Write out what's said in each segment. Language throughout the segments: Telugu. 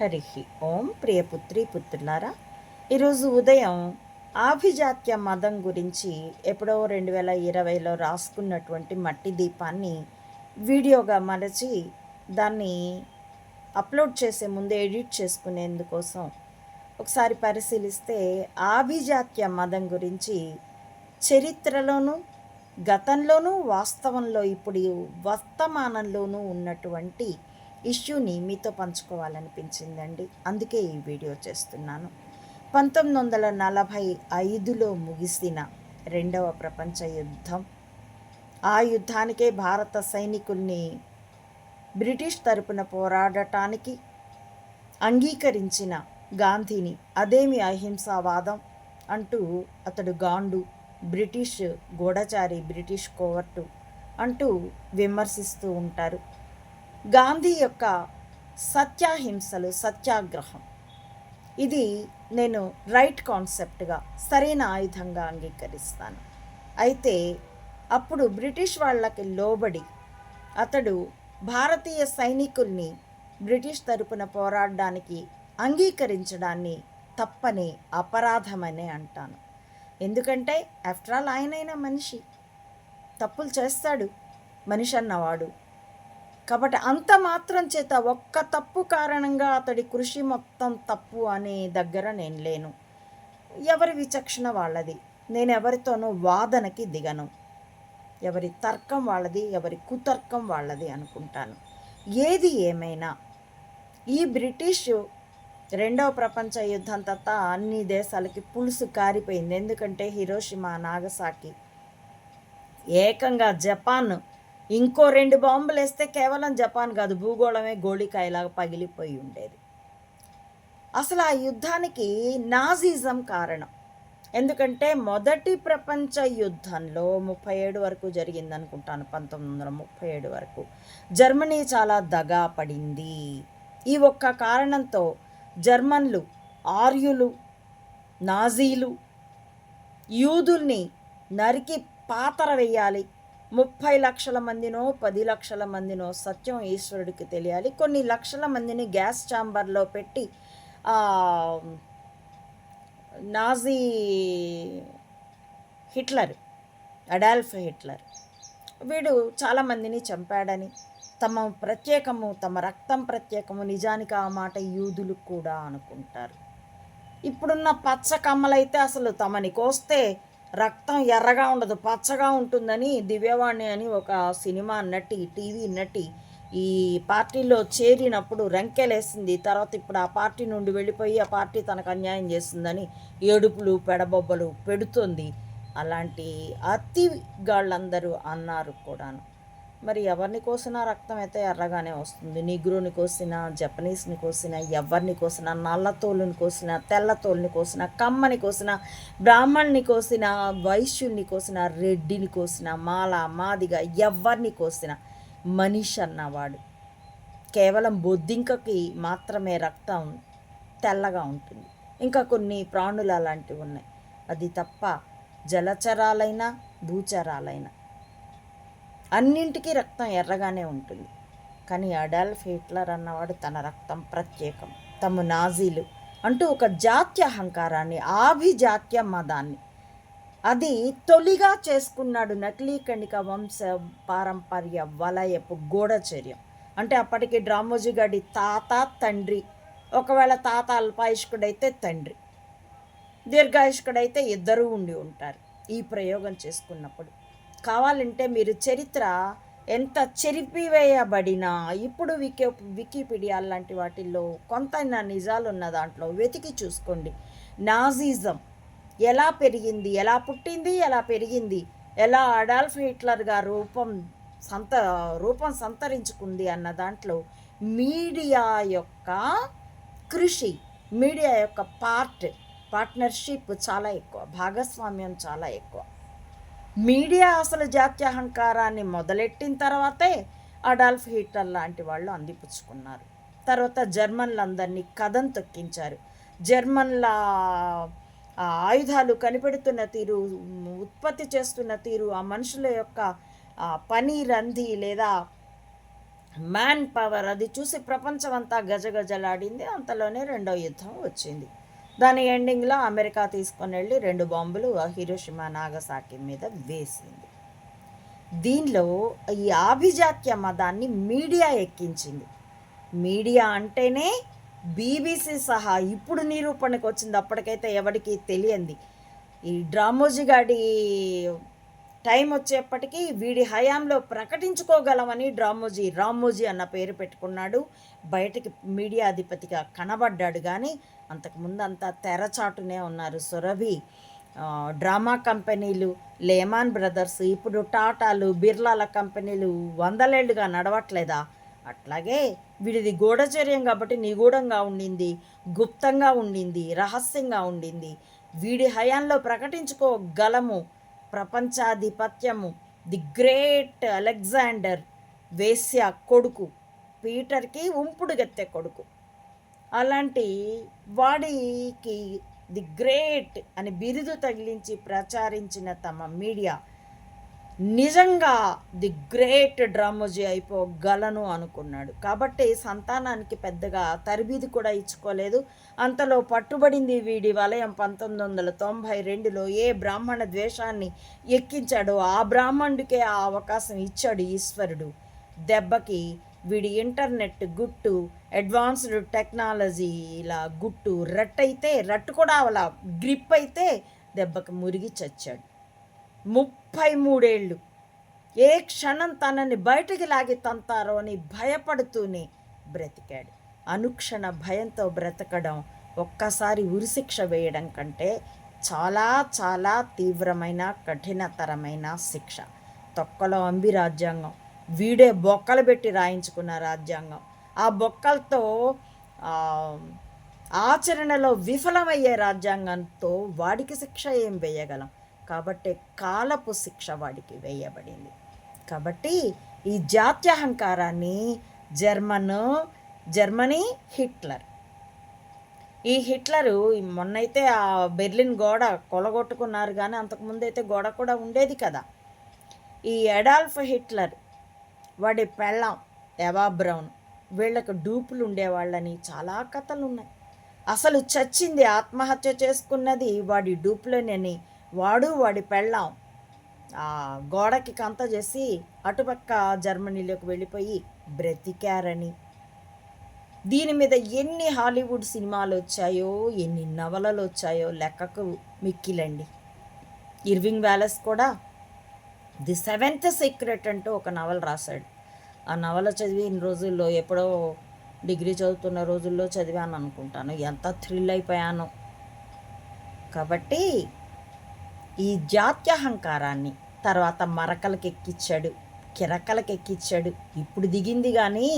హరి ఓం ప్రియపుత్రి పుత్రులారా ఈరోజు ఉదయం ఆభిజాత్య మదం గురించి ఎప్పుడో రెండు వేల ఇరవైలో రాసుకున్నటువంటి మట్టి దీపాన్ని వీడియోగా మలచి దాన్ని అప్లోడ్ చేసే ముందు ఎడిట్ చేసుకునేందుకోసం ఒకసారి పరిశీలిస్తే ఆభిజాత్య మదం గురించి చరిత్రలోనూ గతంలోనూ వాస్తవంలో ఇప్పుడు వర్తమానంలోనూ ఉన్నటువంటి ఇష్యూని మీతో పంచుకోవాలనిపించిందండి. అందుకే ఈ వీడియో చేస్తున్నాను. పంతొమ్మిది వందల నలభై ఐదులో ముగిసిన రెండవ ప్రపంచ యుద్ధం. ఆ యుద్ధానికే భారత సైనికుల్ని బ్రిటిష్ తరపున పోరాడటానికి అంగీకరించిన గాంధీని అదేమి అహింసావాదం అంటూ అతడు గాండు బ్రిటిష్ గూఢచారి బ్రిటిష్ కోవర్టు అంటూ విమర్శిస్తూ ఉంటారు. గాంధీ యొక్క సత్యాహింసలు సత్యాగ్రహం. ఇది నేను రైట్ కాన్సెప్ట్గా సరైన ఆయుధంగా అంగీకరిస్తాను. అయితే అప్పుడు బ్రిటిష్ వాళ్ళకి లోబడి అతడు భారతీయ సైనికుల్ని బ్రిటిష్ తరపున పోరాడడానికి అంగీకరించడాన్ని తప్పని అపరాధమనే అంటాను. ఎందుకంటే ఆఫ్టర్ ఆల్ ఆయనైనా మనిషి. తప్పులు చేస్తాడు. మనిషి అన్నవాడు. కాబట్టి అంత మాత్రం చేత ఒక్క తప్పు కారణంగా అతడి కృషి మొత్తం తప్పు అనే దగ్గర నేను లేను. ఎవరి విచక్షణ వాళ్ళది? నేను ఎవరితోనూ వాదనకి దిగను. ఎవరి తర్కం వాళ్ళది ఎవరి కుతర్కం వాళ్ళది అనుకుంటాను. ఏది ఏమైనా ఈ బ్రిటిష్ రెండవ ప్రపంచ యుద్ధం తర్వాత అన్ని దేశాలకి పులుసు కారిపోయింది. ఎందుకంటే హిరోషిమా నాగసాకి ఏకంగా జపాన్ ఇంకో రెండు బాంబులు వేస్తే కేవలం జపాన్ కాదు భూగోళమే గోళికాయలాగా పగిలిపోయి ఉండేది. అసలు ఆ యుద్ధానికి నాజిజం కారణం. ఎందుకంటే మొదటి ప్రపంచ యుద్ధంలో ముప్పై ఏడు వరకు జరిగింది అనుకుంటాను పంతొమ్మిది వందల ముప్పై ఏడు వరకు. జర్మనీ చాలా దగా పడింది. ఈ ఒక్క కారణంతో జర్మన్లు ఆర్యులు నాజీలు యూదుల్ని నరికి పాతర వేయాలి ముప్పై లక్షల మందినో పది లక్షల మందినో సత్యం ఈశ్వరుడికి తెలియాలి. కొన్ని లక్షల మందిని గ్యాస్ ఛాంబర్లో పెట్టి నాజీ హిట్లర్ అడాల్ఫ్ హిట్లర్ వీడు చాలామందిని చంపాడని తమ ప్రత్యేకము తమ రక్తం ప్రత్యేకము నిజానికి ఆ మాట యూదులు కూడా అనుకుంటారు. ఇప్పుడున్న పచ్చ కమ్మలైతే అసలు తమని కోస్తే రక్తం ఎర్రగా ఉండదు పచ్చగా ఉంటుందని దివ్యవాణి అని ఒక సినిమా నటి టీవీ నటి ఈ పార్టీలో చేరినప్పుడు రంకెలేసింది. తర్వాత ఇప్పుడు ఆ పార్టీ నుండి వెళ్ళిపోయి ఆ పార్టీ తనకు అన్యాయం చేస్తుందని ఏడుపులు పెడబొబ్బలు పెడుతుంది. అలాంటి అతిగాళ్ళందరూ అన్నారు కూడాను. మరి ఎవరిని కోసినా రక్తం అయితే ఎర్రగానే వస్తుంది. నిగ్రోని కోసినా జపనీస్ని కోసినా ఎవరిని కోసినా నల్లతోలుని కోసినా తెల్లతోలుని కోసినా కమ్మని కోసినా బ్రాహ్మణ్ని కోసినా వైశ్యుల్ని కోసినా రెడ్డిని కోసినా మాల మాదిగా ఎవరిని కోసినా మనిషి అన్నవాడు. కేవలం బొద్దింకకి మాత్రమే రక్తం తెల్లగా ఉంటుంది. ఇంకా కొన్ని ప్రాణులు అలాంటివి ఉన్నాయి. అది తప్ప జలచరాలైనా భూచరాలైనా అన్నింటికీ రక్తం ఎర్రగానే ఉంటుంది. కానీ అడాల్ఫ్ హిట్లర్ అన్నవాడు తన రక్తం ప్రత్యేకం. తమ నాజీలు అంటూ ఒక జాత్య అహంకారాన్ని ఆభిజాత్య మదాన్ని అది తొలిగా చేసుకున్నాడు నకిలీ కణిక వంశ పారంపర్య వలయపు గూఢచర్యం. అంటే అప్పటికి డ్రామోజీ గడి తాత తండ్రి. ఒకవేళ తాత అల్పాయుష్కుడైతే తండ్రి. దీర్ఘాయుష్కుడైతే ఇద్దరూ ఉండి ఉంటారు. ఈ ప్రయోగం చేసుకున్నప్పుడు కావాలంటే మీరు చరిత్ర ఎంత చెరిపివేయబడినా ఇప్పుడు వికీ వికీపీడియా లాంటి వాటిల్లో కొంత నిజాలు ఉన్న దాంట్లో వెతికి చూసుకోండి. నాజిజం ఎలా పెరిగింది? ఎలా పుట్టింది? ఎలా పెరిగింది? ఎలా అడాల్ఫ్ హిట్లర్గా రూపం సంత రూపం సంతరించుకుంది అన్న దాంట్లో మీడియా యొక్క కృషి మీడియా యొక్క పార్ట్ పార్ట్నర్షిప్ చాలా ఎక్కువ భాగస్వామ్యం చాలా ఎక్కువ. మీడియా అసలు జాత్యహంకారాన్ని మొదలెట్టిన తర్వాతే అడాల్ఫ్ హిట్లర్ లాంటి వాళ్ళు అందిపుచ్చుకున్నారు. తర్వాత జర్మన్లందరినీ కథం తొక్కించారు. జర్మన్ల ఆయుధాలు కనిపెడుతున్న తీరు ఉత్పత్తి చేస్తున్న తీరు ఆ మనుషుల యొక్క పని రంది లేదా మ్యాన్ పవర్ అది చూసి ప్రపంచం అంతా గజగజలాడింది. అంతలోనే రెండో యుద్ధం వచ్చింది. దాని ఎండింగ్లో అమెరికా తీసుకొని వెళ్ళి రెండు బాంబులు హిరోషిమా నాగసాకి మీద వేసింది. దీనిలో ఈ ఆభిజాత్య మతాన్ని మీడియా ఎక్కించింది. మీడియా అంటేనే బీబీసీ సహా ఇప్పుడు నిరూపణకు వచ్చింది అప్పటికైతే ఎవరికి తెలియంది. ఈ డ్రామోజీ గాడి టైం వచ్చేప్పటికీ వీడి హయాంలో ప్రకటించుకోగలమని డ్రామోజీ రామోజీ అన్న పేరు పెట్టుకున్నాడు. బయటికి మీడియా అధిపతిగా కనబడ్డాడు కానీ అంతకుముందు అంతా తెరచాటునే ఉన్నారు సురభి. డ్రామా కంపెనీలు లేమాన్ బ్రదర్స్ ఇప్పుడు టాటాలు బిర్లాల కంపెనీలు వందలేళ్ళుగా నడవట్లేదా? అట్లాగే వీడిది గూఢచర్యం కాబట్టి నిగూఢంగా ఉండింది గుప్తంగా ఉండింది రహస్యంగా ఉండింది. వీడి హయాంలో ప్రకటించుకోగలము ప్రపంచాధిపత్యము. ది గ్రేట్ అలెగ్జాండర్ వేశ్య కొడుకు పీటర్కి ఉంపుడుగత్తె కొడుకు. అలాంటి వాడికి ది గ్రేట్ అని బిరుదు తగిలించి ప్రచారించిన తమ మీడియా నిజంగా ది గ్రేట్ డ్రామోజీ అయిపోగలను అనుకున్నాడు. కాబట్టి సంతానానికి పెద్దగా తరబీది కూడా ఇచ్చుకోలేదు. అంతలో పట్టుబడింది వీడి వలయం పంతొమ్మిది వందల తొంభై రెండులో ఏ బ్రాహ్మణ ద్వేషాన్ని ఎక్కించాడో ఆ బ్రాహ్మణుడికే ఆ అవకాశం ఇచ్చాడు ఈశ్వరుడు. దెబ్బకి వీడి ఇంటర్నెట్ గుట్టు అడ్వాన్స్డ్ టెక్నాలజీ ఇలా గుట్టు రట్టయితే రట్టు కూడా అలా గ్రిప్ అయితే దెబ్బకి మురిగి చచ్చాడు. ముప్పై మూడేళ్ళు ఏ క్షణం తనని బయటకి లాగి తంతారో అని భయపడుతూనే బ్రతికాడు. అనుక్షణ భయంతో బ్రతకడం ఒక్కసారి ఉరిశిక్ష వేయడం కంటే చాలా చాలా తీవ్రమైన కఠినతరమైన శిక్ష. తొక్కలో అంబి రాజ్యాంగం. వీడే బొక్కలు పెట్టి రాయించుకున్న రాజ్యాంగం. ఆ బొక్కలతో ఆచరణలో విఫలమయ్యే రాజ్యాంగంతో వాడికి శిక్ష ఏం వేయగలం? కాబట్టి కాలపు శిక్ష వాడికి వేయబడింది. కాబట్టి ఈ జాత్యహంకారాన్ని జర్మన్ జర్మనీ హిట్లర్. ఈ హిట్లరు మొన్నైతే ఆ బెర్లిన్ గోడ కొలగొట్టుకున్నారు కానీ అంతకుముందు అయితే గోడ కూడా ఉండేది కదా. ఈ ఎడాల్ఫ్ హిట్లర్ వాడి పెళ్ళం ఎవా బ్రౌన్ వీళ్ళకు డూపులు ఉండేవాళ్ళని చాలా కథలు ఉన్నాయి అసలు చచ్చింది ఆత్మహత్య చేసుకున్నది వాడి డూపులోనని వాడు వాడి పెళ్ళాం. ఆ గోడకి కంత చేసి అటుపక్క జర్మనీలోకి వెళ్ళిపోయి బ్రతికారని. దీని మీద ఎన్ని హాలీవుడ్ సినిమాలు వచ్చాయో ఎన్ని నవలలు వచ్చాయో లెక్కకు మిక్కిలండి. ఇర్వింగ్ వ్యాలెస్ కూడా ది సెవెంత్ సీక్రెట్ అంటూ ఒక నవల రాశాడు. ఆ నవల చదివి ఇన్ని రోజుల్లో ఎప్పుడో డిగ్రీ చదువుతున్న రోజుల్లో చదివాను అనుకుంటాను ఎంత థ్రిల్ అయిపోయాను. కాబట్టి ఈ జాత్యహంకారాన్ని తర్వాత మరకలకెక్కిచ్చాడు కిరకలకెక్కిచ్చాడు. ఇప్పుడు దిగింది కానీ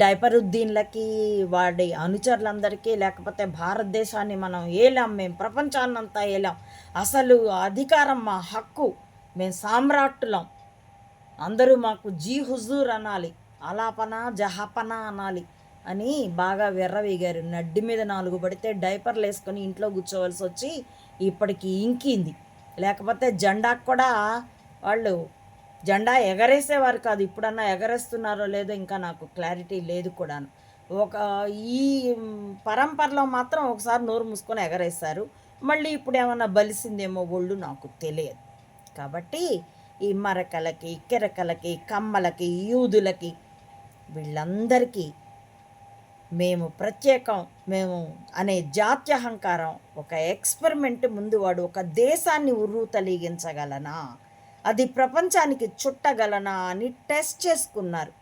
డైపరుద్దీన్లకి వాడి అనుచరులందరికీ లేకపోతే భారతదేశాన్ని మనం ఏలాం మేము ప్రపంచాన్నంతా ఏలాం. అసలు అధికారం మా హక్కు మేము సామ్రాట్టులం. అందరూ మాకు జీ హుజూర్ అనాలి అలాపన జహాపన అనాలి. అని బాగా విర్రవీగారు నడ్డి మీద నాలుగు పడితే డైపర్లు వేసుకొని ఇంట్లో కూర్చోవలసి వచ్చి ఇప్పటికి ఇంకింది. లేకపోతే జెండాకు కూడా వాళ్ళు జెండా ఎగరేసేవారు కాదు. ఇప్పుడన్నా ఎగరేస్తున్నారో లేదో ఇంకా నాకు క్లారిటీ లేదు కూడాను. ఒక ఈ పరంపరలో మాత్రం ఒకసారి నోరు మూసుకొని ఎగరేస్తారు మళ్ళీ ఇప్పుడు ఏమన్నా బలిసిందేమో ఒళ్ళు నాకు తెలియదు. కాబట్టి ఈ మరకలకి కెరకలకి కమ్మలకి యూదులకి వీళ్ళందరికీ మేము ప్రత్యేకం మేము అనే జాత్యహంకారం ఒక ఎక్స్పెరిమెంట్ ముందు వాడు ఒక దేశాన్ని ఉర్రు తలిగించగలనా అది ప్రపంచానికి చుట్టగలనా అని టెస్ట్ చేసుకున్నారు.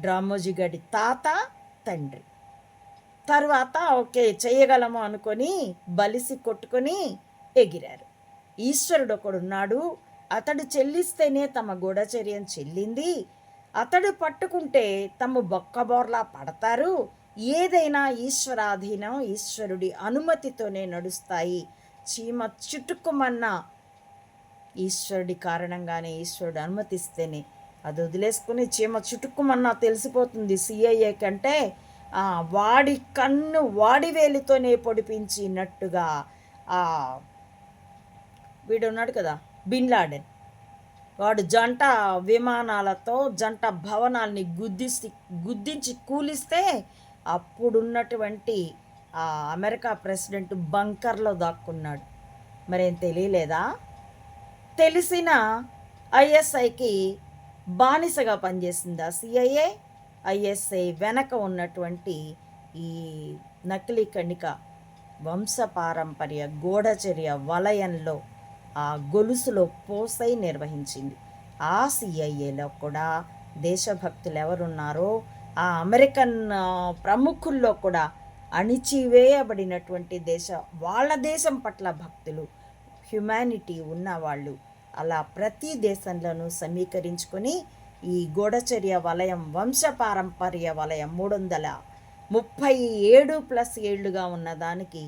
డ్రామోజీ గడి తాత తండ్రి. తర్వాత ఓకే చేయగలము అనుకొని బలిసి కొట్టుకొని ఎగిరారు. ఈశ్వరుడు ఒకడున్నాడు. అతడు చెల్లిస్తేనే తమ గూఢచర్యం చెల్లింది. అతడు పట్టుకుంటే తమ బొక్కబోర్లా పడతారు. ఏదైనా ఈశ్వరాధీనం ఈశ్వరుడి అనుమతితోనే నడుస్తాయి. చీమ చుట్టుకుమన్న ఈశ్వరుడి కారణంగానే ఈశ్వరుడు అనుమతిస్తేనే. అది వదిలేసుకుని చీమ చుట్టుకుమన్నా తెలిసిపోతుంది సిఐఏ కంటే. వాడి కన్ను వాడి వేలితోనే పొడిపించినట్టుగా వీడు ఉన్నాడు కదా బిన్ లాడెన్. వాడు జంట విమానాలతో జంట భవనాల్ని గుద్దిసి గుద్దించి కూలిస్తే అప్పుడున్నటువంటి ఆ అమెరికా ప్రెసిడెంట్ బంకర్లో దాక్కున్నాడు. మరేం తెలియలేదా? తెలిసిన ఐఎస్ఐకి బానిసగా పనిచేసిందా సిఐఏ? ఐఎస్ఐ వెనక ఉన్నటువంటి ఈ నకిలీ కణిక వంశపారంపర్య గూఢచర్య వలయంలో ఆ గొలుసులో పోసై నిర్వహించింది. ఆ సిఐఏలో కూడా దేశభక్తులు ఎవరున్నారో ఆ అమెరికన్ ప్రముఖుల్లో కూడా అణిచివేయబడినటువంటి దేశ వాళ్ళ దేశం పట్ల భక్తులు హ్యుమానిటీ ఉన్నవాళ్ళు అలా ప్రతి దేశంలోనూ సమీకరించుకొని ఈ గూఢచర్య వలయం వంశపారంపర్య వలయం మూడు వందల ముప్పై ఏడు ప్లస్ ఏళ్ళుగా ఉన్నదానికి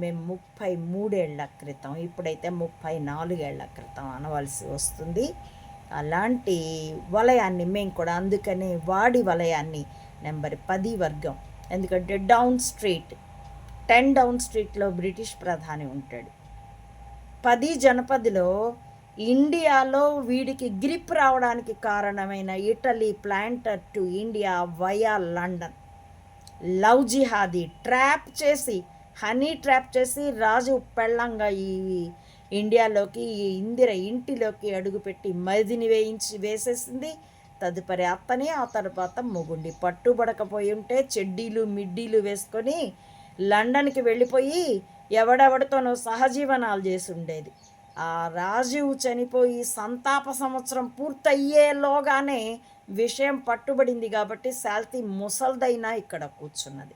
మేము ముప్పై మూడేళ్ళ క్రితం ఇప్పుడైతే ముప్పై నాలుగేళ్ళ క్రితం అనవలసి వస్తుంది. అలాంటి వలయాన్ని మేము కూడా అందుకనే వాడి వలయాన్ని నెంబర్ పది వర్గం. ఎందుకంటే డౌన్ స్ట్రీట్ టెన్ డౌన్ స్ట్రీట్లో బ్రిటిష్ ప్రధాని ఉంటాడు. పది జనపదిలో ఇండియాలో వీడికి గ్రిప్ రావడానికి కారణమైన Italy planter to India via London. Love jihadi trap చేసి హనీ ట్రాప్ చేసి రాజు పెళ్ళంగా ఈ ఇండియాలోకి ఈ ఇందిర ఇంటిలోకి అడుగుపెట్టి మదిని వేయించి వేసేసింది. తదుపరి అత్తని ఆ తర్వాత మొగుండి పట్టుబడకపోయి ఉంటే చెడ్డీలు మిడ్డీలు వేసుకొని లండన్కి వెళ్ళిపోయి ఎవడెవడితోనో సహజీవనాలు చేసి ఉండేది ఆ రాజీవ్ చనిపోయి సంతాప సంవత్సరం పూర్తయ్యేలోగానే విషయం పట్టుబడింది కాబట్టి శాల్తీ ముసల్దైనా ఇక్కడ కూర్చున్నది.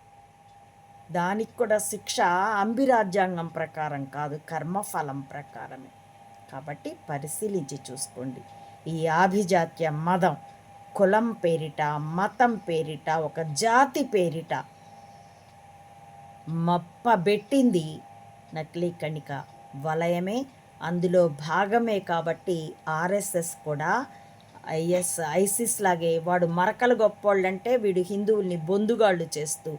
దానికి కూడా శిక్ష అంబి రాజ్యాంగం ప్రకారం కాదు కర్మఫలం ప్రకారమే. కాబట్టి పరిశీలించి చూసుకోండి. ఈ ఆభిజాత్య మదం కులం పేరిట మతం పేరిట ఒక జాతి పేరిట మప్పబెట్టింది నకిలీ కణిక వలయమే. అందులో భాగమే కాబట్టి ఆర్ఎస్ఎస్ కూడా ఐఎస్ ఐసిస్ లాగే వాడు మరకలు గొప్పోళ్ళంటే వీడు హిందువుల్ని బొందుగాళ్ళు చేస్తూ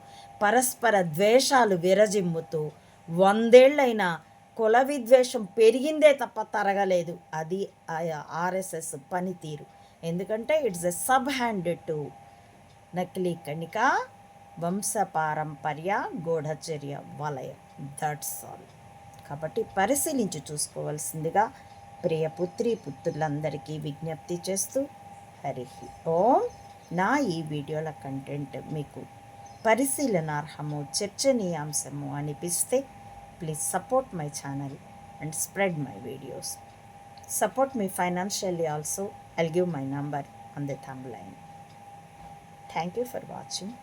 పరస్పర ద్వేషాలు విరజిమ్ముతూ వందేళ్ళైన కుల విద్వేషం పెరిగిందే తప్ప తరగలేదు. అది ఆర్ఎస్ఎస్ పనితీరు. ఎందుకంటే it's a sub hand to నకిలీ కణిక వంశపారంపర్య గూఢచర్య వలయం. దట్స్ ఆల్ కాబట్టి పరిశీలించి చూసుకోవాల్సిందిగా ప్రియ పుత్రి పుత్రులందరికీ విజ్ఞప్తి చేస్తూ హరి ఓం. నా ఈ వీడియోల కంటెంట్ మీకు పరిశీలనార్హము చర్చనీయాంశము అనిపిస్తే please support my channel and spread my videos. Support me financially also. I'll give my number on the thumbnail thank you for watching.